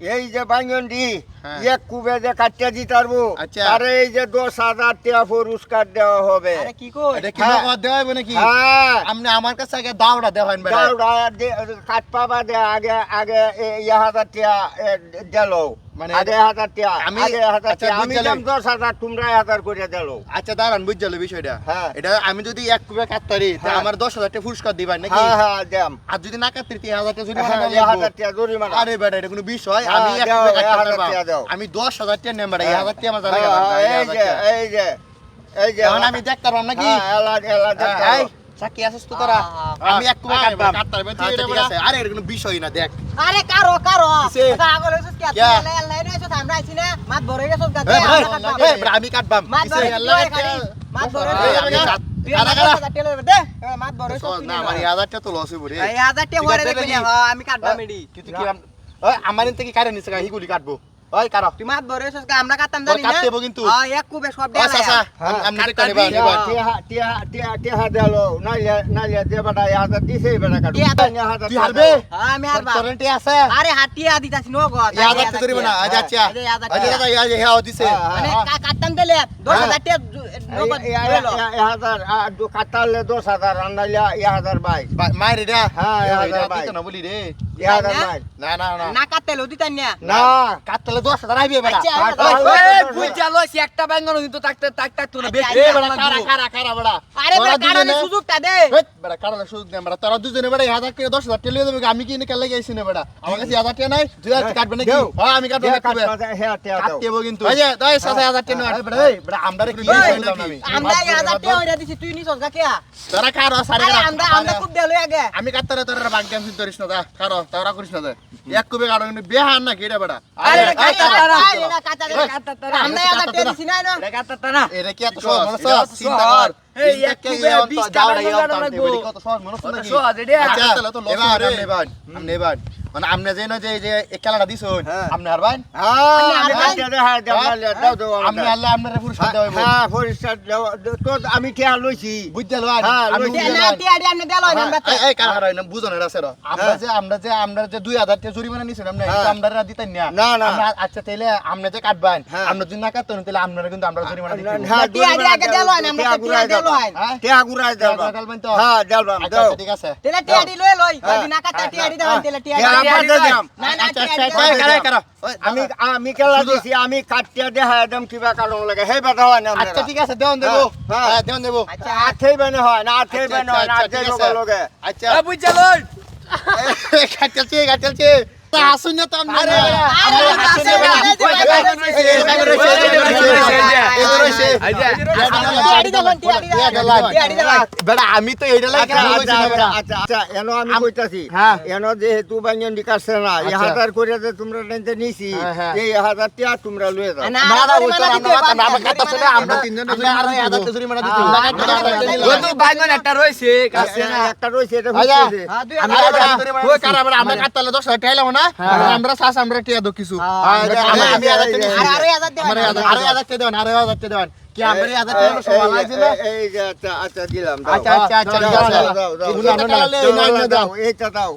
এই যে বাঙ্গন্ডি হ্যাঁ। এক কুবে যে আচ্ছা। তারে এই যে দশ হাজার টাকা পুরস্কার দেওয়া হবে। কি কই? এটা কি হ্যাঁ। নগদ দেওয়া হবে নাকি? হ্যাঁ। আপনি আমার কাছে আগে দাওটা দেওয়ান বেটা। কাট পাবা দে আগে আগে এ- হাজার টাকা দিল। মানে আগে হাজার টাকা আমি- হাজার আচ্ছা, টাকা। আমি দাম দশ হাজার তোমরা হাজার করে দিল। আচ্ছা দাঁড়ান বুঝলো বিষয়টা। হ্যাঁ। এটা আমি যদি এক কুবে কাটতারি তা হ্যাঁ। আমার দশ হাজার টাকা পুরস্কার দিবেন নাকি? হ্যাঁ হ্যাঁ দাম। আর যদি না কাটতে তিন হাজার টাকা যদি হ্যাঁ, হাজার টাকা জরিমানা। আরে বেটা এটা কোনো বিষয়। হ্যাঁ, আমি এক কুবে কাটতে পারব। দাও। আমি দশ হাজার টাকা নেম এই হ্যাঁ, হাজার টাকা আমার জানা হ্যাঁ, এই যে এই যে এই যে। এখন আমি দেখতে পারলাম নাকি? হ্যাঁ, এই, পাবো। সাক্ষী আছিস তো তোরা? হ্যাঁ, আমি এক কুবে হ্যাঁ, কাটবো বাপ। কাটতে পারব তুই আচ্ছা, এটা ঠিক আছে। আরে কোনো বিষয় না দেখ। আরে কারও কারও। হইছস কি নইছস আমরা আইছি না। মাত বড় গেছস গাতে এই, কাটবাম। এই, আমি কাটবাম। মাত? বড় মাত বড় আমি কাট- আমার কারা? হাজার টাকা লইবে দে। মাত বড় হইছস না আমার এই হাজার টাকা তো লস হইব রে। এই হাজার টাকা ঠিক পরে আছে, দেখবি দেখি। না হ্যাঁ, আমি কাটবাম এডি। কিন্তু কি আম- ওই, আমার থেকে কারে নিছে হিগুলি কাটবো। ওই কারও তুই মাত বড় হইছস আমরা কাটতাম জানি না? কাটতেবো কিন্তু। হ্যাঁ এক কুবে সব দেয়া আচ্ছা হ্যাঁ, আমি দেখতে কাটতে নেবা নেবা টিয়া টিয়া টিয়া টিয়া দেলো নাইলে নাইলে দে বেটা এই হাজার দিছে এই হাজার তুই হারবে? হ্যাঁ আমি হারবা। তোরন্টি আছে? আরে হাতিয়া দিতাছি নো গো এই হাজার টাকা না আজ আচ্ছা আজ এই যে হ্যাঁ দিছে। হ্যাঁ, হ্যাঁ। মানে কাটতাম দিলে দশ হ্যাঁ। হাজার টাকা হাজার হাজার হাজার হ্যাঁ, হাজার হাজার হাজার হাজার হাজার। আমি কি কেলে গেছি না বেটা? আমার কাছে হাজার টাকা নাই। তুই আর কাটবে নাকি? হ্যাঁ আমি কাটবো হ্যাঁ কিন্তু। এই যে দশ সাথে হাজার টাকা নয় বেটা এই বেটা আমরা আমি। আমরা এই হাজার টাকা ওইটা দিছি তুই নিছস গা কেয়া? তোরা কারও সারে আরে আমরা আমরা খুব দেলো আগে। আমি কাটতারে তোর বাগ গেম করিস না দা কারও তোরা করিস না দে এক কুবে কারও বেহার না কেডা না এটা কি এত সহজ? মনে এটা চিন্তা কর। কত সহজ মনে? সহজ, এটা। তো লস এবার, হইবো আপনি আপনি। মানে আপনি যে না যে যে খেলাটা দিছেন, হ্যাঁ। আপনি হারবেন? হ্যাঁ, আমি আপনি হ্যাঁ, হ্যাঁ? আপনি আপনারে পুরস্কার দেওয়া হইবো। হ্যাঁ, পরিষ্কার দেওয়া- তো আমি টিয়া লইছি। বুঝতে? হ্যাঁ, আমি দেলো না এই, কারা হারাই না, বুঝো না এটা সেটা। আমরা হ্যাঁ। যে আমরা যে আমরা যে দুই হাজার টাকা জরিমানা নিছেন আপনি হ্যাঁ। আমরা দিতেন না না, না। আচ্ছা তাইলে আপনি যে কাটবেন হ্যাঁ। আমরা যদি না কাটতেন তাহলে আপনারা কিন্তু আমরা জরিমানা দিতে হ্যাঁ, টিয়া দিয়ে আগে দেলো না আমরা টিয়া দেলো হ্যাঁ? টিয়া দেলবেন তো? হ্যাঁ, দেলবাম, আচ্ছা, দাও। ঠিক আছে তেলে টিয়া দি লই লই হ্যাঁ, যদি না কাটা হ্যাঁ, টিয়া দি হ্যাঁ। দাও তেলে টিয়া আচ্ছা, আচ্ছা, আচ্ছা, আমি আমি কেলা দিছি আমি কাটিয়া দেখা একদম কিবা কারণ লাগে হে বেটা হয় না আচ্ছা ঠিক আছে দেওয়ান দেবো হ্যাঁ, হ্যাঁ দেওয়ান দেবো আচ্ছা আঠেই বেনে হয় না আঠেই আচ্ছা, বেনে হয় না আচ্ছা, আঠেই ঠিক লগে আচ্ছা বুঝ জালো কাটলছে কাটলছে তা আসুন না তো আমরা আরে, আমরা আরে, না আমি তো এইটা আচ্ছা, আচ্ছা, আচ্ছা, আচ্ছা, এনো আমি কইতাছি হ্যাঁ। এনো যেহেতু না এই আচ্ছা। হাজার করে যে তোমরা নিছি হ্যাঁ, হ্যাঁ। এই হাজার টিয়া তোমরা লয়ে যাও না, না আমরা তিনজনে আর হাজার হ্যাঁ, হ্যাঁ, হ্যাঁ। হ্যাঁ, একটা কাছে না একটা এটা আচ্ছা। হ্যাঁ। ওই কারা কাটতালে হাজার টাকা না টিয়া দো কিছু হ্যাঁ, হ্যাঁ, আমরা- আমি আমি এই- হাজার এই- টাকা এই- নিছি। আর আরও হাজার হাজার আরও দেওয়ান আরও হাজার দেওয়ান কি আমরা এই হাজার টাকা সবাই না? এই- আচ্ছা আচ্ছা দিলাম দাও। আচ্ছা আচ্ছা আচ্ছা দাও, দাও, দাও, দাও, দাও, দাও, এগুলো দাও, আমরা দাও, না, দাও, না, না, দাও, এইটা দাও।